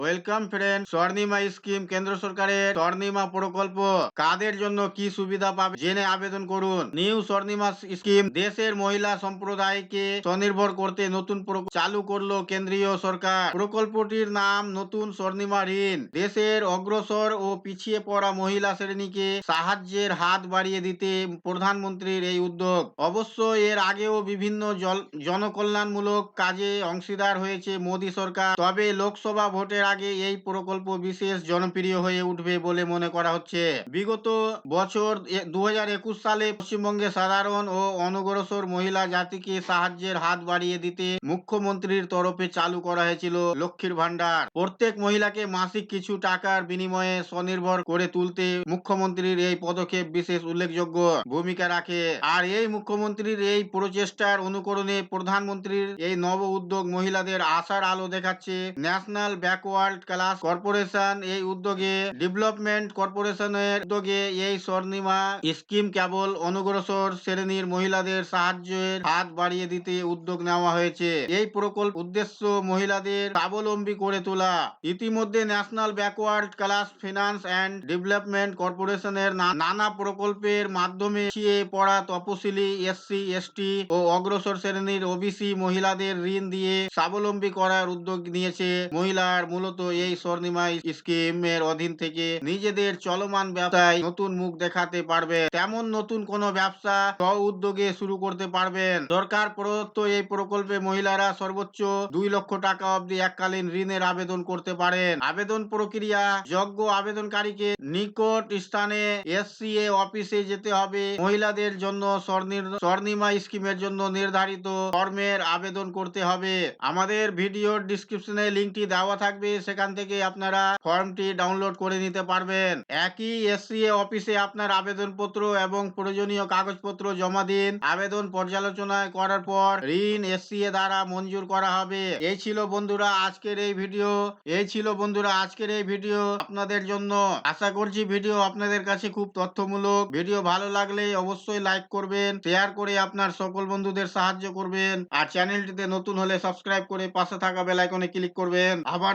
Welcome friend স্বর্ণিমা scheme কেন্দ্র সরকারের স্বর্ণিমা প্রকল্প কাদের জন্য কি সুবিধা পাবে জেনে আবেদন করুন নিউ স্বর্ণিমা স্কিম দেশের মহিলা সম্প্রদায়কে স্বনির্ভর করতে নতুন চালু করল কেন্দ্রীয় সরকার প্রকল্পটির নাম নতুন স্বর্ণিমা ঋণ দেশের অগ্রসর ও পিছিয়ে পড়া মহিলা শ্রেণীকে সাহায্যের হাত বাড়িয়ে দিতে প্রধানমন্ত্রীর এই উদ্যোগ অবশ্য এর আগেও বিভিন্ন জনকল্যাণমূলক কাজে অংশীদার হয়েছে মোদী সরকার তবে লোকসভা ভোটের আগে এই প্রকল্প বিশেষ জনপ্রিয় হয়ে উঠবে বলে মনে করা হচ্ছে। বিগত বছর দু সালে পশ্চিমবঙ্গে সাধারণ ও অনগ্রসর মহিলা জাতিকে সাহায্যের হাত বাড়িয়ে দিতে মুখ্যমন্ত্রীর তরফে চালু করা হয়েছিল লক্ষ্মীর ভান্ডার প্রত্যেক মহিলাকে মাসিক কিছু টাকার বিনিময়ে স্বনির্ভর করে তুলতে মুখ্যমন্ত্রীর এই পদক্ষেপ বিশেষ উল্লেখযোগ্য ভূমিকা রাখে। আর এই মুখ্যমন্ত্রীর এই প্রচেষ্টার অনুকরণে প্রধানমন্ত্রীর এই নব উদ্যোগ মহিলাদের আশার আলো দেখাচ্ছে। ন্যাশনাল ব্যাকওয়ার্ড ক্লাস কর্পোরেশন এই উদ্যোগে ডেভেলপমেন্ট কর্পোরেশনের উদ্যোগে এই স্বর্ণিমা স্কিম কেবল অনগ্রসর শ্রেণির মহিলাদের সাহায্যের হাত বাড়িয়ে দিতে উদ্যোগ নেওয়া হয়েছে। এই প্রকল্প উদ্দেশ্য মহিলাদের স্বাবলম্বী করে তোলা। ইতিমধ্যে national backward class finance and development কর্পোরেশনের নানা প্রকল্পের মাধ্যমে পিছিয়ে পড়া তপশিলি, এসসি, এসটি ও অগ্রসর শ্রেণির ওবিসি মহিলাদের ঋণ দিয়ে স্বাবলম্বী করার উদ্যোগ নিয়েছে মহিলার মূলত এই স্বর্ণিমা স্কিম এর অধীন থেকে নিজেদের চলমান ব্যবসায় নতুন মুখ দেখাতে পারবে। তেমন নতুন কোন ব্যবসা স্ব উদ্যোগে শুরু করতে পারবেন। সরকার প্রদত্ত এই প্রকল্পে মহিলারা সর্বোচ্চ দুই লক্ষ টাকা অবধি এককালীন ঋণের আবেদন করতে পারেন। আবেদন প্রক্রিয়া যোগ্য আবেদনকারীকে নিকট স্থানে এসসিএ অফিসে যেতে হবে। মহিলাদের জন্য স্বর্ণিমা স্কিমের জন্য নির্ধারিত ফর্মের আবেদন করতে হবে। আমাদের ভিডিওর ডিসক্রিপশনে লিঙ্কটি দেওয়া থাকবে। সেখান থেকে আপনারা ফর্মটি ডাউনলোড করে নিতে পারবেন। একই এসসিএ অফিসে আপনার আবেদনপত্র এবং প্রয়োজনীয় কাগজপত্র জমা দিন। আবেদন পর্যালোচনা করার পর ঋণ এসসিএ দ্বারা মঞ্জুর করা হবে। এই ছিল বন্ধুরা আজকের এই ভিডিও। এই ছিল বন্ধুরা আজকের এই ভিডিও আপনাদের জন্য। আশা করছি ভিডিও আপনাদের কাছে খুব তথ্যমূলক। ভিডিও ভালো লাগলে অবশ্যই লাইক করবেন, শেয়ার করে আপনার সকল বন্ধুদের সাহায্য করবেন, আর চ্যানেলটিতে নতুন হলে সাবস্ক্রাইব করে পাশে থাকা বেল আইকনে ক্লিক করবেন। আবার